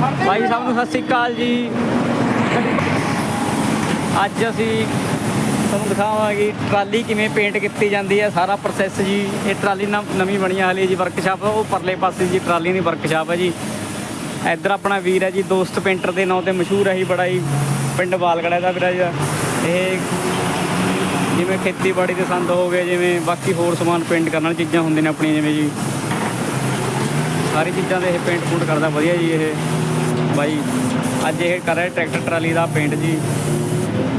ਭਾਈ ਸਾਹਿਬ ਨੂੰ ਸਤਿ ਸ੍ਰੀ ਅਕਾਲ ਜੀ। ਅੱਜ ਅਸੀਂ ਤੁਹਾਨੂੰ ਦਿਖਾਵਾਂਗੇ ਟਰਾਲੀ ਕਿਵੇਂ ਪੇਂਟ ਕੀਤੀ ਜਾਂਦੀ ਹੈ। ਸਾਰਾ ਪ੍ਰੋਸੈਸ ਜੀ, ਇਹ ਟਰਾਲੀ ਨਵ- ਨਵੀਂ ਬਣੀ ਹੈ ਜੀ ਵਰਕਸ਼ਾਪ ਉਹ ਪਰਲੇ ਪਾਸੇ ਜੀ ਟਰਾਲੀ ਦੀ ਵਰਕਸ਼ਾਪ ਹੈ ਜੀ। ਇੱਧਰ ਆਪਣਾ ਵੀਰ ਹੈ ਜੀ, ਦੋਸਤ ਪੇਂਟਰ ਦੇ ਨਾਂ ਤੇ ਮਸ਼ਹੂਰ ਹੈ ਜੀ ਬੜਾ ਹੀ, ਪਿੰਡ ਬਾਲਗੜਾ ਦਾ ਵੀਰਾ ਜੀ। ਇਹ ਜਿਵੇਂ ਖੇਤੀਬਾੜੀ ਦੇ ਸੰਦ ਹੋ ਗਏ, ਜਿਵੇਂ ਬਾਕੀ ਹੋਰ ਸਮਾਨ ਪੇਂਟ ਕਰਨ ਵਾਲੀ ਚੀਜ਼ਾਂ ਹੁੰਦੀਆਂ ਨੇ ਆਪਣੀਆਂ, ਜਿਵੇਂ ਜੀ। ਸਾਰੀ ਚੀਜ਼ਾਂ ਦੇ ਇਹ ਪੇਂਟ ਪੂੰਟ ਕਰਦਾ, ਵਧੀਆ ਜੀ ਇਹ। ਬਾਈ, ਅੱਜ ਇਹ ਕਰ ਰਿਹਾ ਟਰੈਕਟਰ ਟਰਾਲੀ ਦਾ ਪੇਂਟ ਜੀ।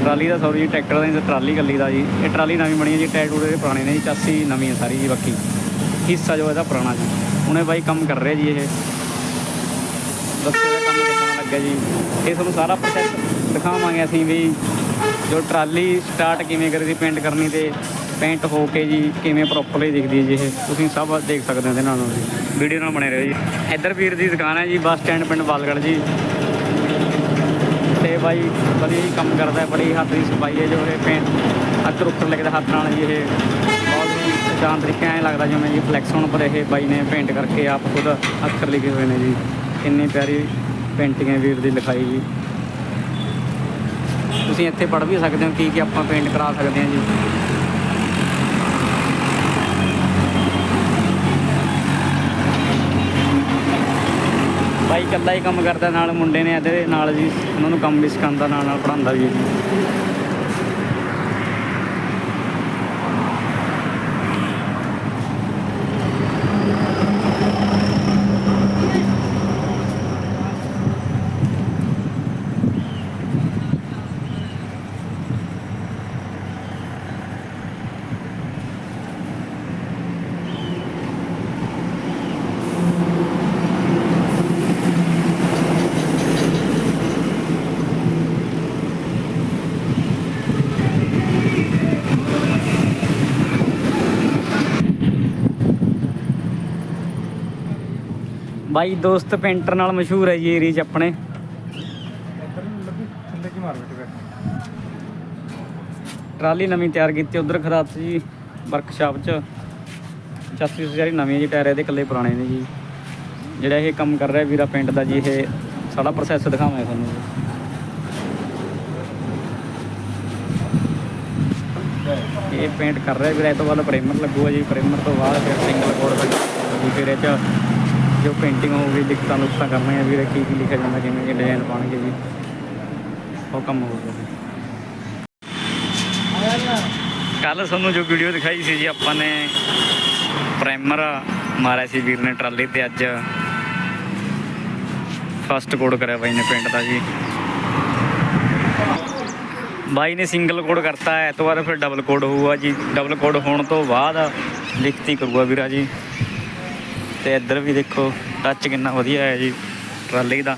ਟਰਾਲੀ ਦਾ ਸੌਰੀ ਜੀ ਟਰੈਕਟਰ ਦਾ ਨਹੀਂ, ਟਰਾਲੀ ਗੱਲੀ ਦਾ ਜੀ। ਇਹ ਟਰਾਲੀ ਨਵੀਂ ਬਣੀ ਹੈ ਜੀ, ਟਾਇਰ ਟੂਰ ਪੁਰਾਣੇ ਨੇ ਜੀ, ਚਾਸੀ ਨਵੀਂ ਹੈ ਸਾਰੀ ਜੀ, ਬਾਕੀ ਹਿੱਸਾ ਜੋ ਇਹਦਾ ਪੁਰਾਣਾ ਜੀ। ਹੁਣੇ ਬਾਈ ਕੰਮ ਕਰ ਰਿਹਾ ਜੀ ਇਹ। ਦੱਸੋ ਦਾ ਕੰਮ ਕਿੱਦਾਂ ਲੱਗਿਆ ਜੀ। ਇਹ ਤੁਹਾਨੂੰ ਸਾਰਾ ਪ੍ਰੋਸੈਸ ਦਿਖਾਵਾਂਗੇ ਅਸੀਂ ਵੀ, ਜੋ ਟਰਾਲੀ ਸਟਾਰਟ ਕਿਵੇਂ ਕਰੀ ਦੀ ਪੇਂਟ ਕਰਨੀ ਤੇ ਪੇਂਟ ਹੋ ਕੇ ਜੀ ਕਿਵੇਂ ਪ੍ਰੋਪਰਲੀ ਦਿਖਦੀ ਹੈ ਜੀ ਇਹ? ਤੁਸੀਂ ਸਭ ਦੇਖ ਸਕਦੇ ਹੋ ਇਹਦੇ ਨਾਲ ਵੀਡੀਓ ਨਾਲ ਬਣੇ ਰਹੋ ਜੀ। ਇੱਧਰ ਵੀਰ ਦੀ ਦੁਕਾਨ ਹੈ ਜੀ, ਬੱਸ ਸਟੈਂਡ ਪਿੰਡ ਬਾਲਗੜ੍ਹ ਜੀ। ਤੇ ਬਾਈ ਵਧੀਆ ਜੀ ਕੰਮ ਕਰਦਾ ਹੈ ਬੜੀ ਹੱਥ ਦੀ ਸਫ਼ਾਈ ਹੈ ਜੋ ਇਹ ਪੇਂਟ ਅੱਖਰ ਉੱਪਰ ਲਿਖਦਾ ਹੱਥ ਨਾਲ ਜੀ ਇਹ। ਬਹੁਤ ਹੀ ਸ਼ਾਨ ਤਰੀਕੇ ਐਂ ਲੱਗਦਾ ਜਿਵੇਂ ਜੀ ਫਲੈਕਸ ਹੋਣ ਪਰ ਇਹ ਬਾਈ ਨੇ ਪੇਂਟ ਕਰਕੇ ਆਪ ਖੁਦ ਅੱਖਰ ਲਿਖੇ ਹੋਏ ਨੇ ਜੀ। ਇੰਨੀ ਪਿਆਰੀ ਪੇਂਟਿੰਗ ਹੈ ਵੀਰ ਦੀ ਲਿਖਾਈ ਜੀ। ਤੁਸੀਂ ਇੱਥੇ ਪੜ੍ਹ ਵੀ ਸਕਦੇ ਹੋ ਕੀ ਕੀ ਆਪਾਂ ਪੇਂਟ ਕਰਾ ਸਕਦੇ ਹਾਂ ਜੀ। ਇਕੱਲਾ ਹੀ ਕੰਮ ਕਰਦਾ, ਨਾਲ ਮੁੰਡੇ ਨੇ ਇਹਦੇ ਨਾਲ ਜੀ, ਉਹਨਾਂ ਨੂੰ ਕੰਮ ਵੀ ਸਿਖਾਉਂਦਾ ਨਾਲ ਨਾਲ ਪੜ੍ਹਾਉਂਦਾ ਵੀ ਬਾਈ ਦੋਸਤ ਪੇਂਟਰ ਨਾਲ ਮਸ਼ਹੂਰ ਹੈ ਜੀ ਏਰੀਆ 'ਚ ਆਪਣੇ। ਟਰਾਲੀ ਨਵੀਂ ਤਿਆਰ ਕੀਤੀ, ਉਧਰ ਖਰਾਤ ਜੀ ਵਰਕਸ਼ਾਪ 'ਚ। ਚਾਸੀ ਸਾਰੀ ਨਵੀਂ ਹੈ ਜੀ, ਟਾਇਰ ਇਹਦੇ ਇਕੱਲੇ ਪੁਰਾਣੇ ਨੇ ਜੀ। ਜਿਹੜਾ ਇਹ ਕੰਮ ਕਰ ਰਿਹਾ ਵੀਰਾ ਪਿੰਡ ਦਾ ਜੀ, ਇਹ ਸਾਰਾ ਪ੍ਰੋਸੈਸ ਦਿਖਾਵਾਂਗੇ ਤੁਹਾਨੂੰ। ਇਹ ਪੇਂਟ ਕਰ ਰਿਹਾ ਵੀਰਾ, ਇਹ ਤੋਂ ਬਾਅਦ ਪ੍ਰਾਈਮਰ ਲੱਗੂਗਾ ਜੀ ਪ੍ਰਾਈਮਰ ਤੋਂ ਬਾਅਦ ਫਿਰ ਸਿੰਗਲ ਕੋਡ ਦਾ ਜੀ ਫਿਰ ਇਹ 'ਚ ਜੋ ਪੇਂਟਿੰਗ ਹੋਊਗੀ, ਦਿੱਕਤਾਂ ਲੁਕਤਾਂ ਕਰਨੀਆਂ ਵੀਰੇ ਕੀ ਕੀ ਲਿਖਿਆ ਜਾਂਦਾ ਕਿਵੇਂ ਕਿ ਡਿਜ਼ਾਈਨ ਪਾਣਗੇ ਜੀ। ਉਹ ਕੰਮ ਹੋਊਗਾ ਜੀ। ਕੱਲ ਤੁਹਾਨੂੰ ਜੋ ਵੀਡੀਓ ਦਿਖਾਈ ਸੀ ਜੀ, ਆਪਾਂ ਨੇ ਪ੍ਰਾਈਮਰ ਮਾਰਿਆ ਸੀ ਵੀਰ ਨੇ ਟਰਾਲੀ ਤੇ, ਅੱਜ ਫਸਟ ਕੋਡ ਕਰਿਆ ਬਾਈ ਨੇ ਪੇਂਟ ਦਾ ਜੀ। ਬਾਈ ਨੇ ਸਿੰਗਲ ਕੋਡ ਕਰਤਾ ਹੈ ਤੋਂ ਬਾਅਦ ਫਿਰ ਡਬਲ ਕੋਡ ਹੋਊਗਾ ਜੀ। ਡਬਲ ਕੋਡ ਹੋਣ ਤੋਂ ਬਾਅਦ ਲਿਖਤੀ ਕਰੂਗਾ ਵੀਰਾ ਜੀ। ਤੇ ਇੱਧਰ ਵੀ ਦੇਖੋ ਟੱਚ ਕਿੰਨਾ ਵਧੀਆ ਹੈ ਜੀ, ਟਰਾਲੀ ਦਾ।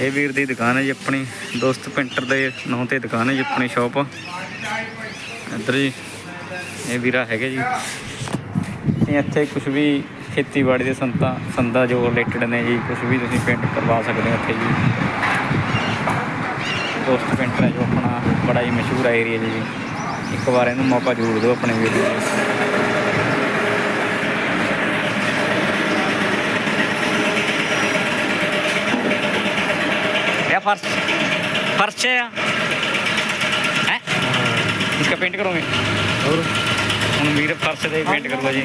ਇਹ ਵੀਰ ਦੀ ਦੁਕਾਨ ਹੈ ਜੀ ਆਪਣੀ, ਦੋਸਤ ਪੇਂਟਰ ਦੇ ਨਾਂ ਤੇ ਦੁਕਾਨ ਹੈ ਜੀ ਆਪਣੀ ਸ਼ਾਪ ਇੱਧਰ ਜੀ, ਇਹ ਵੀਰਾ ਹੈਗੇ ਜੀ। ਇਹ ਇੱਥੇ ਕੁਝ ਵੀ ਖੇਤੀਬਾੜੀ ਦੇ ਸੰਤਾਂ, ਸੰਦਾ ਜੋ ਰਿਲੇਟਡ ਨੇ ਜੀ ਕੁਝ ਵੀ ਤੁਸੀਂ ਪੇਂਟ ਕਰਵਾ ਸਕਦੇ ਹੋ ਇੱਥੇ ਜੀ। ਦੋਸਤ ਪੇਂਟਰ ਹੈ ਜੋ ਆਪਣਾ ਬੜਾ ਹੀ ਮਸ਼ਹੂਰ ਏਰੀਆ ਜੀ। ਇੱਕ ਵਾਰ ਇਹਨੂੰ ਮੌਕਾ ਜ਼ਰੂਰ ਦਿਓ ਆਪਣੇ ਵੀਰ फर्श फर्श है या है इसका पेंट करोगे ਹੋਰ ਹੁਣ ਵੀਰ ਫਰਸ਼ ਦੇ ਪੇਂਟ ਕਰੂਗਾ ਜੀ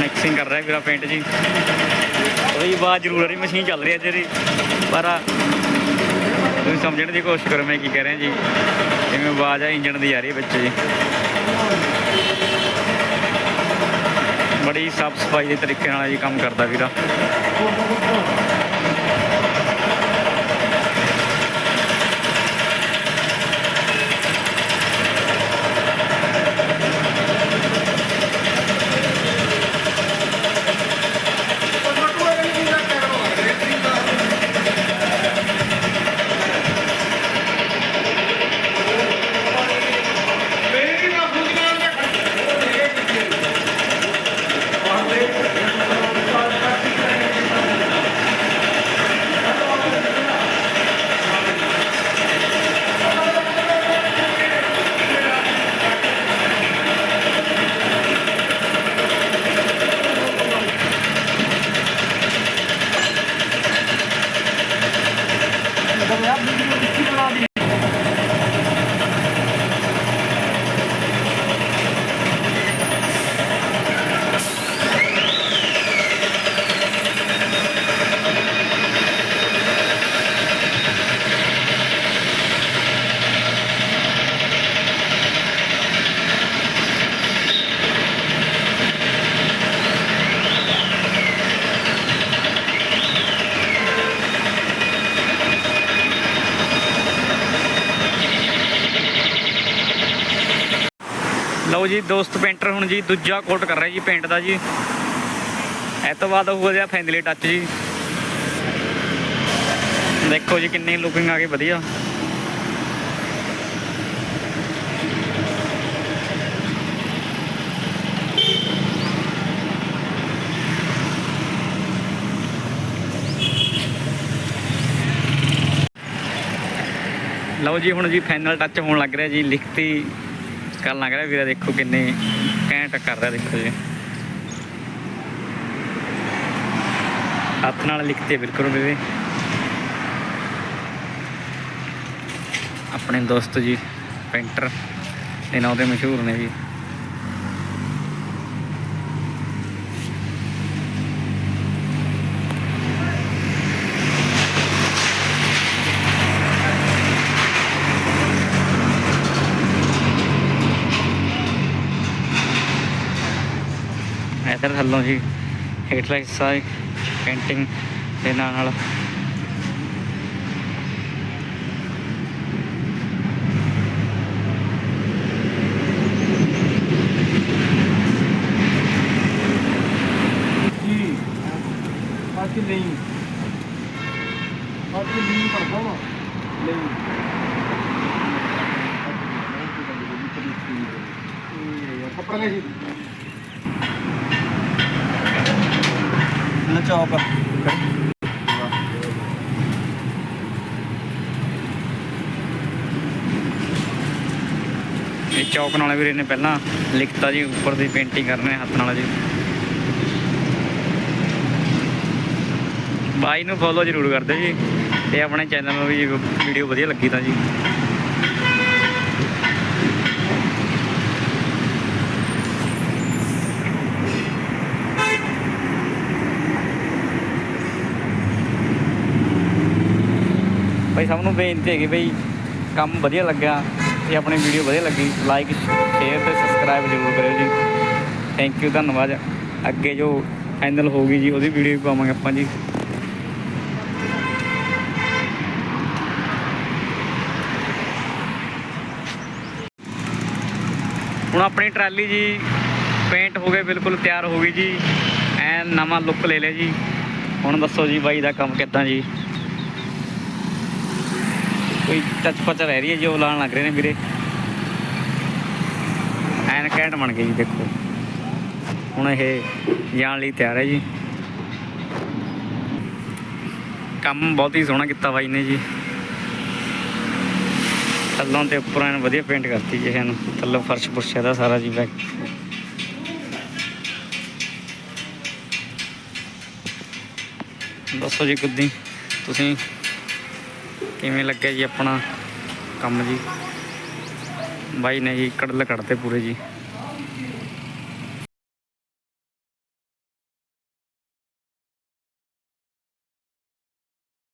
ਮਿਕਸਿੰਗ ਕਰ ਰਿਹਾ ਵੀਰਾ ਪੇਂਟ ਜੀ ਉਹਦੀ ਆਵਾਜ਼ ਜ਼ਰੂਰ ਆ ਰਹੀ ਮਸ਼ੀਨ ਚੱਲ ਰਹੀ ਹੈ ਜਿਹੜੀ ਪਰ ਤੁਸੀਂ ਸਮਝਣ ਦੀ ਕੋਸ਼ਿਸ਼ ਕਰੋ ਮੈਂ ਕੀ ਕਹਿ ਰਿਹਾ ਜੀ ਜਿਵੇਂ ਆਵਾਜ਼ ਆ ਇੰਜਣ ਦੀ ਆ ਰਹੀ ਹੈ ਵਿੱਚ ਜੀ ਬੜੀ ਸਾਫ਼ ਸਫ਼ਾਈ ਦੇ ਤਰੀਕੇ ਨਾਲ ਇਹ ਕੰਮ ਕਰਦਾ ਵੀਰਾ। ya. ਲਓ ਜੀ, ਦੋਸਤ ਪੇਂਟਰ ਹੁਣ ਜੀ ਦੂਜਾ ਕੋਟ ਕਰ ਰਿਹਾ ਜੀ ਪੇਂਟ ਦਾ ਜੀ। ਇਹ ਤੋਂ ਬਾਅਦ ਹੋਊਗਾ ਜੀ ਫੈਂਦਲੀ ਟੱਚ ਜੀ। ਦੇਖੋ ਜੀ ਕਿੰਨੀ ਲੁਕਿੰਗ ਆ ਗਈ, ਵਧੀਆ। ਲਓ ਜੀ, ਹੁਣ ਜੀ ਫਾਈਨਲ ਟੱਚ ਹੋਣ ਲੱਗ ਰਿਹਾ ਜੀ, ਲਿਖਤੀ ਕਰਨ ਲੱਗ ਰਿਹਾ ਵੀਰਾ, ਦੇਖੋ ਕਿੰਨੇ ਘੈਂਟ ਕਰ ਰਿਹਾ, ਦੇਖੋ ਜੀ। ਹੱਥ ਨਾਲ ਲਿਖਤੇ ਬਿਲਕੁਲ ਵੀਰੇ। ਆਪਣੇ ਦੋਸਤ ਜੀ, ਪੇਂਟਰ, ਦੇ ਉਹਦੇ ਮਸ਼ਹੂਰ ਨੇ ਜੀ ਇਧਰ ਥੱਲੋਂ ਜੀ ਹੇਠਲਾ ਹਿੱਸਾ ਪੇਂਟਿੰਗ ਦੇ ਨਾਲ ਨਾਲ ਜੀ ਅੱਜ ਨਹੀਂ ਅੱਜ ਨਹੀਂ ਕਰਦਾ ਨਾ ਨਹੀਂ ਕੱਪੜੇ ਲੈ ਜੀ ਨਾ ਚੌਕ ਇਹ ਚੌਕ ਨਾਲ ਵੀਰੇ ਨੇ ਪਹਿਲਾਂ ਲਿਖਤਾ ਜੀ, ਉੱਪਰ ਦੀ ਪੇਂਟਿੰਗ ਕਰਨੇ, ਹੱਥ ਨਾਲ ਜੀ। ਬਾਈ ਨੂੰ ਫੋਲੋ ਜ਼ਰੂਰ ਕਰਦੇ ਜੀ, ਤੇ ਆਪਣੇ ਚੈਨਲ ਨੂੰ ਵੀ ਵੀਡੀਓ ਵਧੀਆ ਲੱਗੀ ਤਾਂ ਜੀ। ਭਾਈ ਸਭ ਨੂੰ ਬੇਨਤੀ ਹੈਗੀ ਬਈ ਕੰਮ ਵਧੀਆ ਲੱਗਿਆ ਤੇ ਆਪਣੀ ਵੀਡੀਓ ਵਧੀਆ ਲੱਗੀ। ਲਾਈਕ ਸ਼ੇਅਰ ਤੇ ਸਬਸਕ੍ਰਾਈਬ ਜ਼ਰੂਰ ਕਰਿਓ ਜੀ। ਥੈਂਕ ਯੂ ਧੰਨਵਾਦ। ਅੱਗੇ ਜੋ ਫਾਈਨਲ ਹੋਊਗੀ ਜੀ, ਉਹਦੀ ਵੀਡੀਓ ਵੀ ਪਾਵਾਂਗੇ ਆਪਾਂ ਜੀ। ਹੁਣ ਆਪਣੀ ਟਰਾਲੀ ਜੀ ਪੇਂਟ ਹੋ ਗਏ, ਬਿਲਕੁਲ ਤਿਆਰ ਹੋ ਗਈ ਜੀ। ਐਨ ਨਵਾਂ ਲੁੱਕ ਲੈ ਲਿਆ ਜੀ। ਹੁਣ ਦੱਸੋ ਜੀ ਬਾਈ ਦਾ ਕੰਮ ਕਿੱਦਾਂ ਜੀ? ਕੋਈ ਟੱਚ ਪਚ ਰਹਿ ਰਹੀ ਹੈ, ਜੀ ਲਾਣ ਲੱਗ ਰਹੇ ਨੇ ਵੀਰੇ। ਐਨ ਕੈਂਟ ਬਣ ਗਈ ਜੀ, ਦੇਖੋ। ਹੁਣ ਇਹ ਜਾਣ ਲਈ ਤਿਆਰ ਹੈ ਜੀ। ਕੰਮ ਬਹੁਤ ਹੀ ਸੋਹਣਾ ਕੀਤਾ ਬਾਈ ਨੇ ਜੀ। ਥੱਲੋਂ ਤੇ ਉੱਪਰੋਂ ਐਨ ਵਧੀਆ ਪੇਂਟ ਕਰਤੀ ਜੀ, ਇਹਨੂੰ। ਥੱਲੋਂ ਫਰਸ਼ ਫੁਰਸ਼ ਇਹਦਾ ਸਾਰਾ ਜੀ ਬੈਕ ਦੱਸੋ ਜੀ ਕਿੱਦਾਂ ਤੁਸੀਂ ਕਿਵੇਂ ਲੱਗਿਆ ਜੀ ਆਪਣਾ ਕੰਮ ਜੀ? ਬਾਈ ਨੇ ਜੀ ਕੜਲ ਕੱਢਤੇ ਪੂਰੇ ਜੀ।